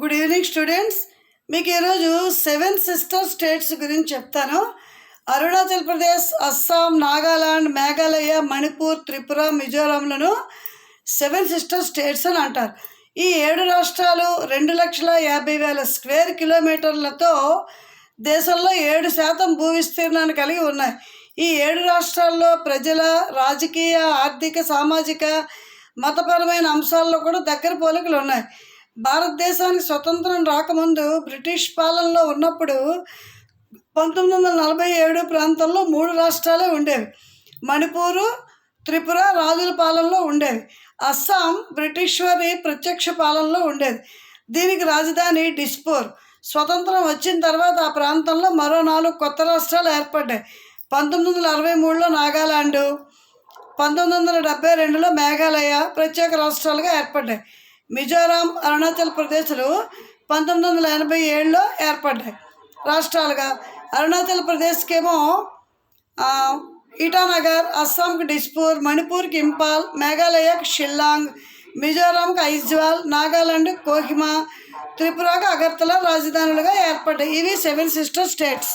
Good evening students మీకు ఈరోజు seven sister states గురించి చెప్తాను. అరుణాచల్ ప్రదేశ్ అస్సాం నాగాలాండ్ మేఘాలయ మణిపూర్ త్రిపుర మిజోరాంలను సెవెన్ సిస్టర్ స్టేట్స్ అని అంటారు. ఈ ఏడు రాష్ట్రాలు రెండు లక్షల యాభై వేల స్క్వేర్ కిలోమీటర్లతో దేశంలో ఏడు శాతం భూ విస్తీర్ణాన్ని కలిగి ఉన్నాయి. ఈ ఏడు రాష్ట్రాల్లో ప్రజల రాజకీయ ఆర్థిక సామాజిక మతపరమైన అంశాల్లో కూడా దగ్గర పోలికలు ఉన్నాయి. భారతదేశానికి స్వతంత్రం రాకముందు బ్రిటిష్ పాలనలో ఉన్నప్పుడు పంతొమ్మిది వందల నలభై ఏడు ప్రాంతంలో మూడు రాష్ట్రాలే ఉండేవి. మణిపూరు త్రిపుర రాజుల పాలనలో ఉండేవి. అస్సాం బ్రిటిష్ వారి ప్రత్యక్ష పాలనలో ఉండేది. దీనికి రాజధాని డిస్పూర్. స్వతంత్రం వచ్చిన తర్వాత ఆ ప్రాంతంలో మరో నాలుగు కొత్త రాష్ట్రాలు ఏర్పడ్డాయి. పంతొమ్మిది వందల అరవై మూడులో నాగాలాండు పంతొమ్మిది వందల డెబ్బై రెండులో మేఘాలయ ప్రత్యేక రాష్ట్రాలుగా ఏర్పడ్డాయి. మిజోరాం అరుణాచల్ ప్రదేశ్లు పంతొమ్మిది వందల ఎనభై ఏడులో ఏర్పడ్డాయి. రాష్ట్రాలుగా అరుణాచల్ ప్రదేశ్కేమో ఇటానగర్ అస్సాంకి డిస్పూర్ మణిపూర్కి ఇంపాల్ మేఘాలయకు షిల్లాంగ్ మిజోరాంకి ఐజ్వాల్ నాగాలాండ్ కోహిమా త్రిపురకు అగర్తల రాజధానులుగా ఏర్పడ్డాయి. ఇవి సెవెన్ సిస్టర్ స్టేట్స్.